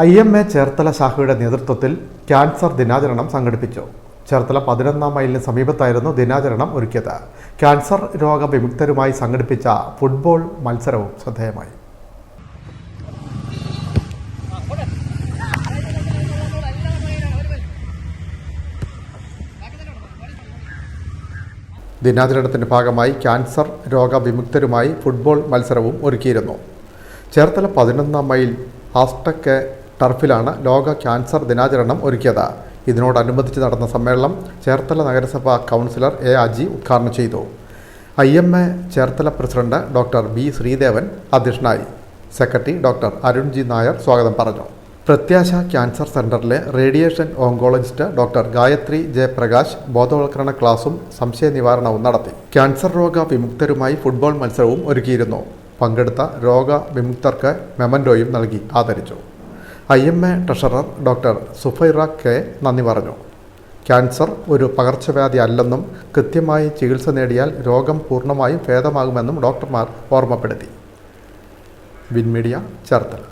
I M A Cherthala ശാഖയുടെ നേതൃത്വത്തിൽ cancer ദിനാചരണം സംഘടിപ്പിച്ചു. ചേർത്തല പതിനൊന്നാം മൈലിന് സമീപത്തായിരുന്നു ദിനാചരണം ഒരുക്കിയത്. ക്യാൻസർ രോഗവിമുക്തരുമായി സംഘടിപ്പിച്ച ഫുട്ബോൾ മത്സരവും ശ്രദ്ധേയമായി. ദിനാചരണത്തിന്റെ ഭാഗമായി ക്യാൻസർ രോഗവിമുക്തരുമായി ഫുട്ബോൾ മത്സരവും ഒരുക്കിയിരുന്നു. ചേർത്തല പതിനൊന്നാം മൈൽ ആസ്റ്റക്ക് ടർഫിലാണ് ലോക ക്യാൻസർ ദിനാചരണം ഒരുക്കിയത്. ഇതിനോടനുബന്ധിച്ച് നടന്ന സമ്മേളനം ചേർത്തല നഗരസഭാ കൗൺസിലർ എ അജി ഉദ്ഘാടനം ചെയ്തു. I M A Cherthala president doctor B Sreedevan അധ്യക്ഷനായി. Secretary doctor Arun G Nair സ്വാഗതം പറഞ്ഞു. പ്രത്യാശ ക്യാൻസർ സെന്ററിലെ radiation oncologist doctor Gayathri J Prakash ബോധവൽക്കരണ ക്ലാസും സംശയ നിവാരണവും നടത്തി. ക്യാൻസർ രോഗ വിമുക്തരുമായി ഫുട്ബോൾ മത്സരവും ഒരുക്കിയിരുന്നു. പങ്കെടുത്ത രോഗ വിമുക്തർക്ക് മെമന്റോയും നൽകി ആദരിച്ചു. I M A treasurer doctor Sufaira K നന്ദി പറഞ്ഞു. ക്യാൻസർ ഒരു പകർച്ചവ്യാധി അല്ലെന്നും കൃത്യമായി ചികിത്സ നേടിയാൽ രോഗം പൂർണമായും ഭേദമാകുമെന്നും ഡോക്ടർമാർ ഓർമ്മപ്പെടുത്തി. വിൻമീഡിയ ചേർത്തല.